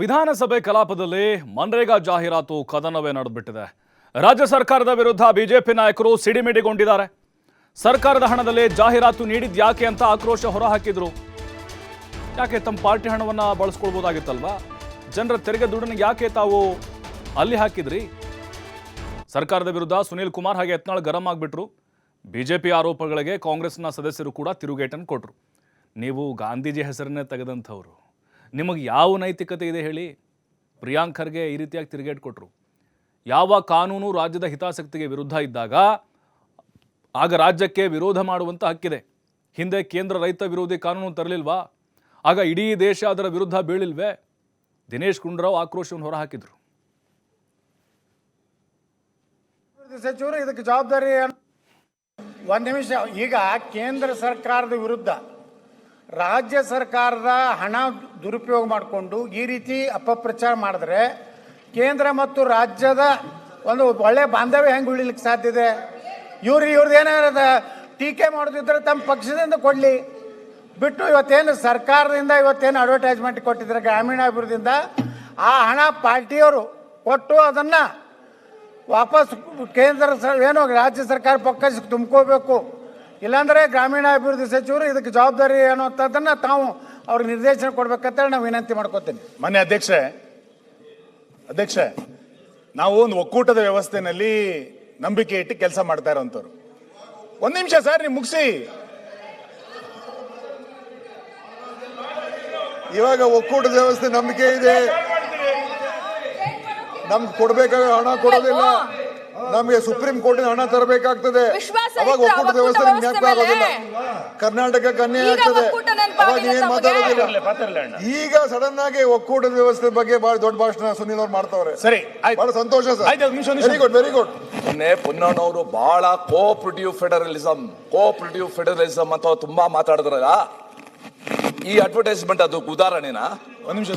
ವಿಧಾನಸಭೆ ಕಲಾಪದಲ್ಲಿ ಮನ್ರೇಗಾ ಜಾಹೀರಾತು ಕದನವೇ ನಡೆದುಬಿಟ್ಟಿದೆ. ರಾಜ್ಯ ಸರ್ಕಾರದ ವಿರುದ್ಧ ಬಿಜೆಪಿ ನಾಯಕರು ಸಿಡಿಮಿಡಿಗೊಂಡಿದ್ದಾರೆ. ಸರ್ಕಾರದ ಹಣದಲ್ಲಿ ಜಾಹೀರಾತು ನೀಡಿದ್ ಯಾಕೆ ಅಂತ ಆಕ್ರೋಶ ಹೊರಹಾಕಿದ್ರು. ಯಾಕೆ ತಮ್ಮ ಪಾರ್ಟಿ ಹಣವನ್ನು ಬಳಸ್ಕೊಳ್ಬೋದಾಗಿತ್ತಲ್ವಾ? ಜನರ ತೆರಿಗೆ ದುಡ್ಡನ್ನು ಯಾಕೆ ತಾವು ಅಲ್ಲಿ ಹಾಕಿದ್ರಿ? ಸರ್ಕಾರದ ವಿರುದ್ಧ ಸುನೀಲ್ ಕುಮಾರ್ ಹಾಗೆ ಯತ್ನಾಳ್ ಗರಂ ಆಗಿಬಿಟ್ರು. ಬಿಜೆಪಿ ಆರೋಪಗಳಿಗೆ ಕಾಂಗ್ರೆಸ್ನ ಸದಸ್ಯರು ಕೂಡ ತಿರುಗೇಟನ್ನು ಕೊಟ್ಟರು ನೀವು ಗಾಂಧೀಜಿ ಹೆಸರನ್ನೇ ತೆಗೆದಂಥವ್ರು. ನಿಮಗೆ ಯಾವ ನೈತಿಕತೆ ಇದೆ ಹೇಳಿ ಪ್ರಿಯಾಂಕರ್ಗೆ ಈ ರೀತಿಯಾಗಿ ತಿರುಗೇಟ್ ಕೊಟ್ಟರು ಯಾವ ಕಾನೂನು ರಾಜ್ಯದ ಹಿತಾಸಕ್ತಿಗೆ ವಿರುದ್ಧ ಇದ್ದಾಗ ಆಗ ರಾಜ್ಯಕ್ಕೆ ವಿರೋಧ ಮಾಡುವಂಥ ಹಕ್ಕಿದೆ. ಹಿಂದೆ ಕೇಂದ್ರ ರೈತ ವಿರೋಧಿ ಕಾನೂನು ತರಲಿಲ್ವಾ? ಆಗ ಇಡೀ ದೇಶ ಅದರ ವಿರುದ್ಧ ಬೀಳಿಲ್ವೆ? ದಿನೇಶ್ ಗುಂಡೂರಾವ್ ಆಕ್ರೋಶವನ್ನು ಹೊರಹಾಕಿದ್ರು. ಸಚಿವರು ಇದಕ್ಕೆ ಜವಾಬ್ದಾರಿ ಒಂದ್ ನಿಮಿಷ, ಈಗ ಕೇಂದ್ರ ಸರ್ಕಾರದ ವಿರುದ್ಧ ರಾಜ್ಯ ಸರ್ಕಾರದ ಹಣ ದುರುಪಯೋಗ ಮಾಡಿಕೊಂಡು ಈ ರೀತಿ ಅಪಪ್ರಚಾರ ಮಾಡಿದ್ರೆ ಕೇಂದ್ರ ಮತ್ತು ರಾಜ್ಯದ ಒಂದು ಒಳ್ಳೆ ಬಾಂಧವ್ಯ ಹೆಂಗೆ ಉಳಿಲಿಕ್ಕೆ ಸಾಧ್ಯ ಇದೆ? ಇವ್ರು ಇವ್ರದ್ದು ಏನಾರದ ಟೀಕೆ ಮಾಡೋದಿದ್ರೆ ತಮ್ಮ ಪಕ್ಷದಿಂದ ಕೊಡಲಿ. ಬಿಟ್ಟು ಇವತ್ತೇನು ಸರ್ಕಾರದಿಂದ ಇವತ್ತೇನು ಅಡ್ವರ್ಟೈಸ್ಮೆಂಟ್ ಕೊಟ್ಟಿದ್ದಾರೆ ಗ್ರಾಮೀಣಾಭಿವೃದ್ಧಿಯಿಂದ ಆ ಹಣ ಪಾರ್ಟಿಯವರು ಕೊಟ್ಟು ಅದನ್ನು ವಾಪಸ್ ಕೇಂದ್ರ ಏನು ರಾಜ್ಯ ಸರ್ಕಾರ ಪಕ್ಕಕ್ಕೆ ತುಂಬ್ಕೋಬೇಕು. ಇಲ್ಲಾಂದ್ರೆ ಗ್ರಾಮೀಣಾಭಿವೃದ್ಧಿ ಸಚಿವರು ಇದಕ್ಕೆ ಜವಾಬ್ದಾರಿ ಅನ್ನುವಂಥದ್ದನ್ನ ತಾವು ಅವ್ರಿಗೆ ನಿರ್ದೇಶನ ಕೊಡ್ಬೇಕಂತ ನಾವು ವಿನಂತಿ ಮಾಡ್ಕೋತೀನಿ. ಮಾನ್ಯ ಅಧ್ಯಕ್ಷೆ ಅಧ್ಯಕ್ಷೆ ನಾವು ಒಂದು ಒಕ್ಕೂಟದ ವ್ಯವಸ್ಥೆನಲ್ಲಿ ನಂಬಿಕೆ ಇಟ್ಟು ಕೆಲಸ ಮಾಡ್ತಾ ಇರೋಂಥವ್ರು. ಒಂದು ನಿಮಿಷ ಸರ್ ನೀವು ಮುಗಿಸಿ. ಇವಾಗ ಒಕ್ಕೂಟದ ವ್ಯವಸ್ಥೆ ನಂಬಿಕೆ ಇದೆ. ನಮ್ಗೆ ಕೊಡಬೇಕಾಗ ಹಣ ಕೊಡೋದಿಲ್ಲ. ನಮ್ಗೆ ಸುಪ್ರೀಂ ಕೋರ್ಟ್ ಹಣ ತರಬೇಕಾಗ್ತದೆ. ವಿಶ್ವಾಸ ಅವಾಗ ಒಕ್ಕೂಟದ ಒಕ್ಕೂಟ ಒಕ್ಕೂಟ ವ್ಯವಸ್ಥೆ ನಿಮ್ಗೆ ಯಾಕೆ ಆಗೋದಿಲ್ಲ. ಈಗ ಆಗ್ತದೆ. ಅವಾಗ ಏನ್ ಮಾತಾಡೋದಿಲ್ಲ. ಈಗ ಸಡನ್ ಆಗಿ ಒಕ್ಕೂಟದ ವ್ಯವಸ್ಥೆ ಬಗ್ಗೆ ಬಹಳ ದೊಡ್ಡ ಭಾಷಣ ಸುನೀಲ್ ಅವ್ರು ಮಾಡ್ತಾವ್ರೆ. ಸರಿ ಬಹಳ ಸಂತೋಷ sir. Very good very good ಮೊನ್ನೆ ಪುನ್ನಣ್ಣವರು ಬಹಳ ಕೋಆಪರೇಟಿವ್ ಫೆಡರಲಿಸಂ ಕೋಆಪರೇಟಿವ್ ಫೆಡರಲಿಸಂ ಅಂತ ತುಂಬಾ ಮಾತಾಡಿದ್ರಲ್ಲ. ಈ ಅಡ್ವರ್ಟೈಸ್ಮೆಂಟ್ ಅದು ಉದಾಹರಣೆನಾ? ಒಂದ್ ನಿಮಿಷ.